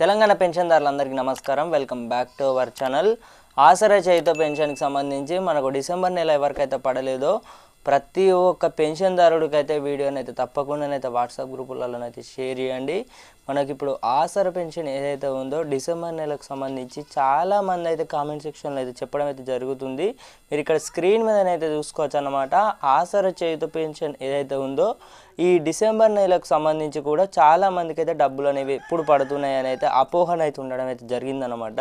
తెలంగాణ పెన్షన్దారులందరికీ నమస్కారం. Welcome back to our channel Aasara Cheyutha పెన్షన్కి సంబంధించి మనకు డిసెంబర్ నెల ఎవరికైతే పడలేదో ప్రతి ఒక్క పెన్షన్దారుడికి అయితే వీడియోని అయితే తప్పకుండానైతే వాట్సాప్ గ్రూపులలోనైతే షేర్ చేయండి. మనకి ఇప్పుడు ఆసరా పెన్షన్ ఏదైతే ఉందో డిసెంబర్ నెలకు సంబంధించి చాలా మంది అయితే కామెంట్ సెక్షన్లో అయితే చెప్పడం అయితే జరుగుతుంది. మీరు ఇక్కడ స్క్రీన్ మీదనైతే చూసుకోవచ్చు అనమాట ఆసరా చేయుత పెన్షన్ ఏదైతే ఉందో ఈ డిసెంబర్ నెలకు సంబంధించి కూడా చాలా మందికి అయితే డబ్బులు అనేవి ఎప్పుడు పడుతున్నాయి అని అయితే అపోహన అయితే ఉండడం అయితే జరిగిందనమాట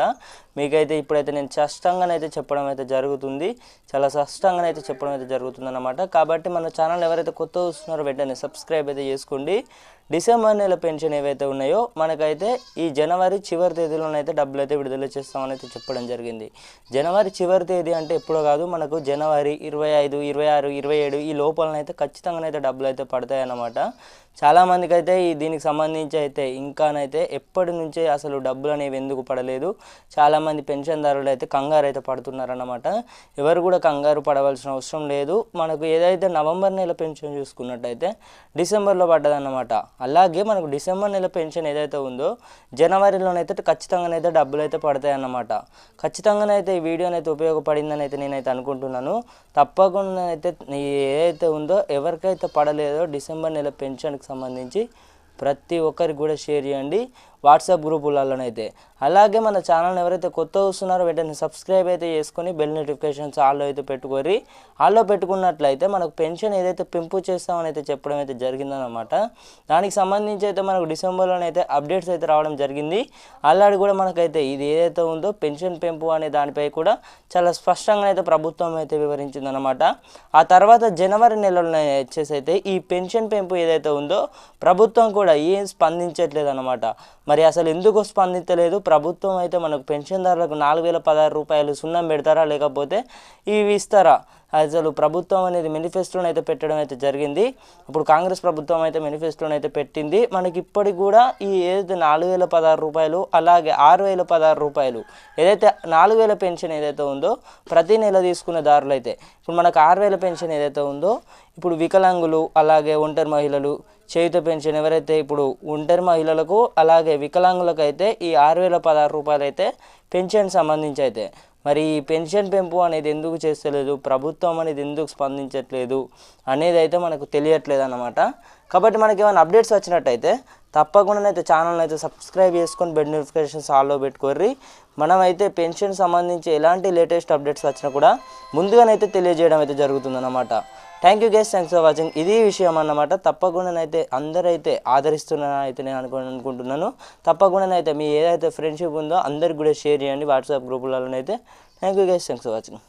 మీకైతే ఇప్పుడైతే నేను స్పష్టంగానైతే చెప్పడం అయితే జరుగుతుంది. చాలా స్పష్టంగానైతే చెప్పడం అయితే అనమాట కాబట్టి మన ఛానల్ ఎవరైతే కొత్త వస్తున్నారో వెంటనే సబ్స్క్రైబ్ అయితే చేసుకోండి. డిసెంబర్ నెల పెన్షన్ ఏవైతే ఉన్నాయో మనకైతే ఈ జనవరి చివరి తేదీలోనైతే డబ్బులు అయితే విడుదల చేస్తామని అయితే చెప్పడం జరిగింది. జనవరి చివరి తేదీ అంటే ఎప్పుడో కాదు మనకు జనవరి ఇరవై ఐదు ఇరవై ఆరు ఇరవై ఏడు ఈ లోపలనైతే ఖచ్చితంగానైతే డబ్బులు అయితే పడతాయి అన్నమాట. చాలామందికి అయితే ఈ దీనికి సంబంధించి అయితే ఇంకానైతే ఎప్పటి నుంచే అసలు డబ్బులు అనేవి ఎందుకు పడలేదు. చాలామంది పెన్షన్దారులు అయితే కంగారు అయితే పడుతున్నారన్నమాట. ఎవరు కూడా కంగారు పడవలసిన అవసరం లేదు. మనకు ఏదైతే నవంబర్ నెల పెన్షన్ చూసుకున్నట్టయితే డిసెంబర్లో పడ్డదన్నమాట. అలాగే మనకు డిసెంబర్ నెల పెన్షన్ ఏదైతే ఉందో జనవరిలోనైతే ఖచ్చితంగానైతే డబ్బులు అయితే పడతాయి అన్నమాట ఖచ్చితంగానైతే ఈ వీడియోనైతే ఉపయోగపడిందని అయితే నేనైతే అనుకుంటున్నాను. తప్పకుండా అయితే ఏదైతే ఉందో ఎవరికైతే పడలేదో డిసెంబర్ నెల పెన్షన్కి సంబంధించి ప్రతి ఒక్కరికి కూడా షేర్ చేయండి. వాట్సాప్ గ్రూపులలోనైతే. అలాగే మన ఛానల్ ఎవరైతే కొత్త వస్తున్నారో వెంటనే సబ్స్క్రైబ్ అయితే చేసుకొని బెల్ నోటిఫికేషన్స్ ఆల్లో అయితే పెట్టుకోరి ఆల్లో పెట్టుకున్నట్లయితే మనకు పెన్షన్ ఏదైతే పెంపు చేస్తామని అయితే చెప్పడం అయితే జరిగిందనమాట దానికి సంబంధించి అయితే మనకు డిసెంబర్లోనైతే అప్డేట్స్ అయితే రావడం జరిగింది. ఆల్రెడీ కూడా మనకైతే ఇది ఏదైతే ఉందో పెన్షన్ పెంపు అనే దానిపై కూడా చాలా స్పష్టంగా అయితే ప్రభుత్వం అయితే వివరించిందనమాట ఆ తర్వాత జనవరి నెలలో వచ్చేసి అయితే ఈ పెన్షన్ పెంపు ఏదైతే ఉందో ప్రభుత్వం కూడా ఏం స్పందించట్లేదు అనమాట మరి అసలు ఎందుకు స్పందించలేదు? ప్రభుత్వం అయితే మనకు పెన్షన్దారులకు నాలుగు వేల పదహారు రూపాయలు సున్నం పెడతారా లేకపోతే ఇవి ఇస్తారా? అసలు ప్రభుత్వం అనేది మేనిఫెస్టోని అయితే పెట్టడం అయితే జరిగింది. ఇప్పుడు కాంగ్రెస్ ప్రభుత్వం అయితే మేనిఫెస్టోని అయితే పెట్టింది. మనకి ఇప్పటికి కూడా ఈ ఏదైతే నాలుగు వేల పదహారు రూపాయలు అలాగే ఆరు వేల పదహారు రూపాయలు ఏదైతే నాలుగు వేల పెన్షన్ ఏదైతే ఉందో ప్రతి నెల తీసుకునే దారులు అయితే ఇప్పుడు మనకు ఆరు వేల పెన్షన్ ఏదైతే ఉందో ఇప్పుడు వికలాంగులు అలాగే ఒంటరి మహిళలు చేయుత పెన్షన్ ఎవరైతే ఇప్పుడు ఒంటరి మహిళలకు అలాగే వికలాంగులకు అయితే ఈ ఆరు వేల పదహారు రూపాయలు అయితే పెన్షన్ సంబంధించి అయితే. మరి ఈ పెన్షన్ పెంపు అనేది ఎందుకు చేస్తలేదు? ప్రభుత్వం అనేది ఎందుకు స్పందించట్లేదు? అనేది అయితే మనకు తెలియట్లేదు అన్నమాట. కాబట్టి మనకి ఏమైనా అప్డేట్స్ వచ్చినట్టయితే తప్పకుండా అయితే ఛానల్ని అయితే సబ్స్క్రైబ్ చేసుకొని బెడ్ నోటిఫికేషన్స్ ఆల్లో పెట్టుకోర్రి. మనమైతే పెన్షన్ సంబంధించి ఎలాంటి లేటెస్ట్ అప్డేట్స్ వచ్చినా కూడా ముందుగానైతే తెలియజేయడం అయితే జరుగుతుందన్నమాట. Thank you guest thanks for watching ఇది విషయం అన్నమాట. తప్పకుండానైతే అందరైతే ఆదరిస్తున్నారని అయితే నేను అనుకో అనుకుంటున్నాను. తప్పకుండానైతే మీ ఏదైతే ఫ్రెండ్షిప్ ఉందో అందరికి కూడా షేర్ చేయండి. WhatsApp గ్రూపులలోనైతే thank you guys thanks for watching